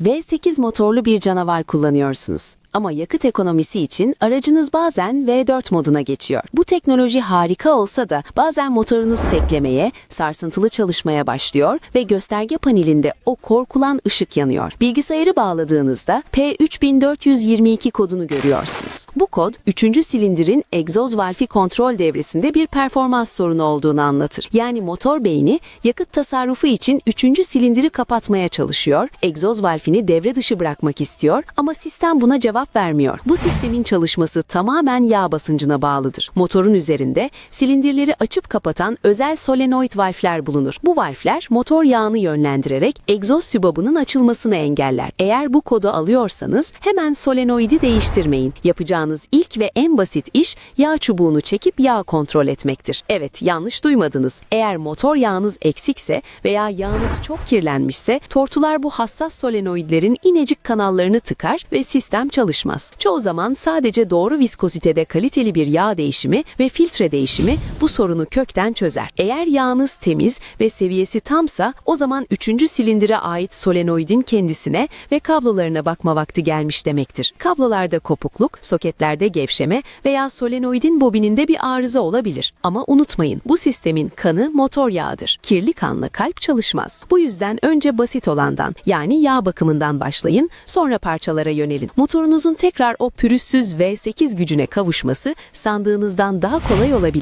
V8 motorlu bir canavar kullanıyorsunuz. Ama yakıt ekonomisi için aracınız bazen V4 moduna geçiyor. Bu teknoloji harika olsa da bazen motorunuz teklemeye, sarsıntılı çalışmaya başlıyor ve gösterge panelinde o korkulan ışık yanıyor. Bilgisayarı bağladığınızda P3422 kodunu görüyorsunuz. Bu kod 3. silindirin egzoz valfi kontrol devresinde bir performans sorunu olduğunu anlatır. Yani motor beyni yakıt tasarrufu için 3. silindiri kapatmaya çalışıyor, egzoz valfini devre dışı bırakmak istiyor ama sistem buna cevap vermiyor. Bu sistemin çalışması tamamen yağ basıncına bağlıdır. Motorun üzerinde silindirleri açıp kapatan özel solenoid valfler bulunur. Bu valfler motor yağını yönlendirerek egzoz sübabının açılmasını engeller. Eğer bu kodu alıyorsanız hemen solenoidi değiştirmeyin. Yapacağınız ilk ve en basit iş yağ çubuğunu çekip yağ kontrol etmektir. Evet yanlış duymadınız. Eğer motor yağınız eksikse veya yağınız çok kirlenmişse tortular bu hassas solenoidlerin inecik kanallarını tıkar ve sistem çalışmaz. Çoğu zaman sadece doğru viskozitede kaliteli bir yağ değişimi ve filtre değişimi bu sorunu kökten çözer. Eğer yağınız temiz ve seviyesi tamsa o zaman 3. silindire ait solenoidin kendisine ve kablolarına bakma vakti gelmiş demektir. Kablolarda kopukluk, soketlerde gevşeme veya solenoidin bobininde bir arıza olabilir. Ama unutmayın bu sistemin kanı motor yağıdır. Kirli kanla kalp çalışmaz. Bu yüzden önce basit olandan yani yağ bakımından başlayın sonra parçalara yönelin. Motorunuzun tekrar o pürüzsüz V8 gücüne kavuşması sandığınızdan daha kolay olabilir.